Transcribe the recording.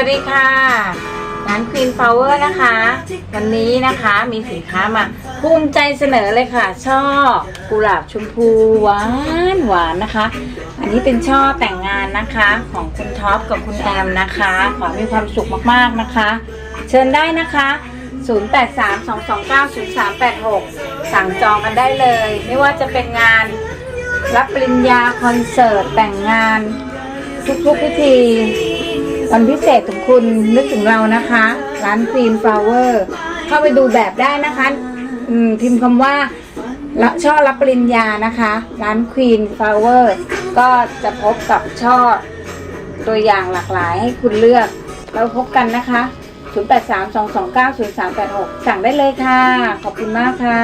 วัสดีค่ะ ร้าน Queen Flower นะคะ วันนี้นะคะมีสินค้ามา ภูมิใจเสนอเลยค่ะ ช่อกุหลาบชมพูหวานหวานนะคะ อันนี้เป็นช่อแต่งงานนะคะของคุณท็อปกับคุณแอมนะคะ ขอมีความสุขมากๆนะคะ เชิญได้นะคะ 0832290386 สั่งจองกันได้เลย ไม่ว่าจะเป็นงานรับปริญญาคอนเสิร์ตแต่งงานทุกๆพิธี วันพิเศษของคุณนึกถึงเรานะคะ ร้าน Queen Flower เข้าไปดูแบบได้นะคะอืมพิมพ์คำว่าลช่อรับปริญญานะคะ ร้าน Queen Flower ก็จะพบกับช่อตัวอย่างหลากหลายให้คุณเลือก เราพบกันนะคะ 0832290386 สั่งได้เลยค่ะ ขอบคุณมากค่ะ